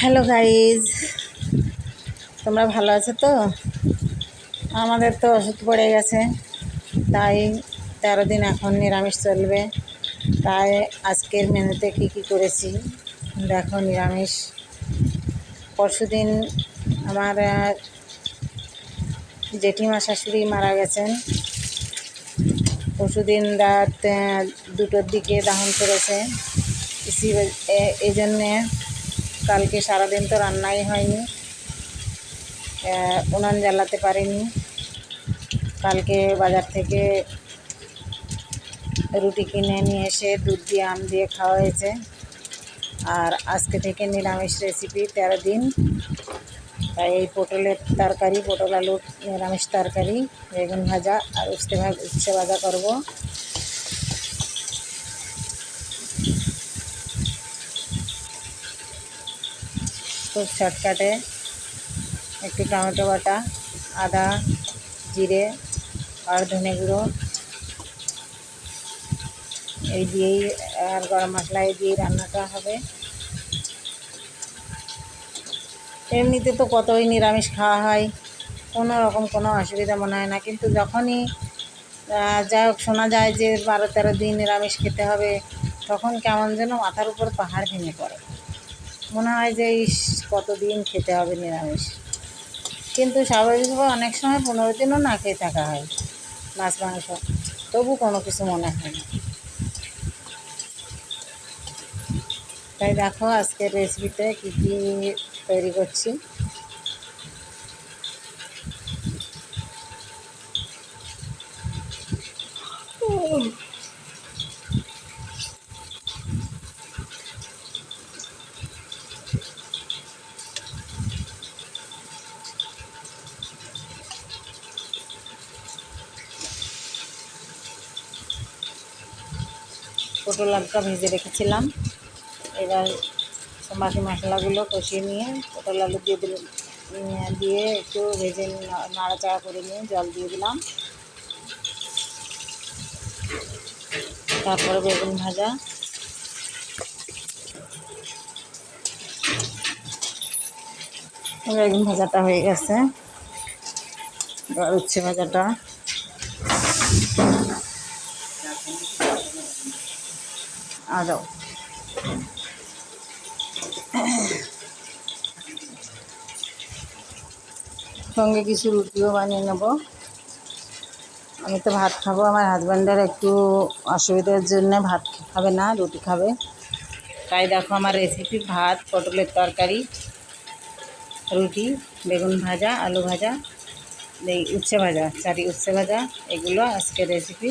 Hello guys, তোমরা ভালো আছো তো? আমাদের তো ওষুধ পড়ে গেছে, তাই তেরো দিন এখন নিরামিষ চলবে। তাই আজকের মেনুতে কী কী করেছি, দেখো নিরামিষ। পরশু দিন আমার জেঠিমা শাশুড়ি মারা গেছেন। পরশু দিন রাত দুটোর দিকে দাহন করেছে। এই জন্যে কালকে সারাদিন তো রান্নাই হয়নি। উনান জ্বালাতে পারিনি। কালকে বাজার থেকে রুটি কিনে নিয়ে এসে দুধ দিয়ে, আম দিয়ে খাওয়া হয়েছে আর আজকে থেকে নিরামিষ রেসিপি তেরো দিন। তাই এই পটলের তরকারি, পটল আলুর নিরামিষ তরকারি, বেগুন ভাজা আর উচ্ছে ভাজ, উচ্ছে ভাজা করব। খুব শর্টকাটে একটু টমেটো বাটা, আদা, জিরে আর ধনে গুঁড়ো। এই দিয়েই আর গরম মশলা এই দিয়েই রান্নাটা হবে। এমনিতে তো কতই নিরামিষ খাওয়া হয়, কোনো রকম কোনো অসুবিধা মনে হয় না, কিন্তু যখনই যাই হোক, শোনা যায় যে বারো তেরো দিন নিরামিষ খেতে হবে, তখন কেমন যেন মাথার উপর পাহাড় ভেঙে পড়ে। মনে হয় যে, ইস, কতদিন খেতে হবে নিরামিষ? কিন্তু স্বাভাবিকভাবে অনেক সময় পনেরো দিনও না খেয়ে থাকা হয়, মাছ, মাংস। তবু কোনো কিছু মনে হয় না। তাই দেখো আজকের রেসিপিতে কী কী তৈরি করছি। পটল আলুটা ভেজে রেখেছিলাম। এবার বাকি মশলাগুলো কষিয়ে নিয়ে পটল আলু দিয়ে দিলাম দিয়ে একটু ভেজে নাড়াচাড়া করে নিয়ে জল দিয়ে দিলাম। তারপরে বেগুন ভাজা। বেগুন ভাজাটা হয়ে গেছে। উচ্ছে ভাজাটা। আরও সঙ্গে কিছু রুটিও বানিয়ে নেব। আমি তো ভাত খাব, আমার হাজব্যান্ডের একটু অসুবিধার জন্য ভাত খাবে না, রুটি খাবে। তাই দেখো আমার রেসিপি ভাত, পটলের তরকারি, রুটি, বেগুন ভাজা, আলু ভাজা, এই উচ্ছে ভাজা, চারি উচ্ছে ভাজা, এগুলো আজকের রেসিপি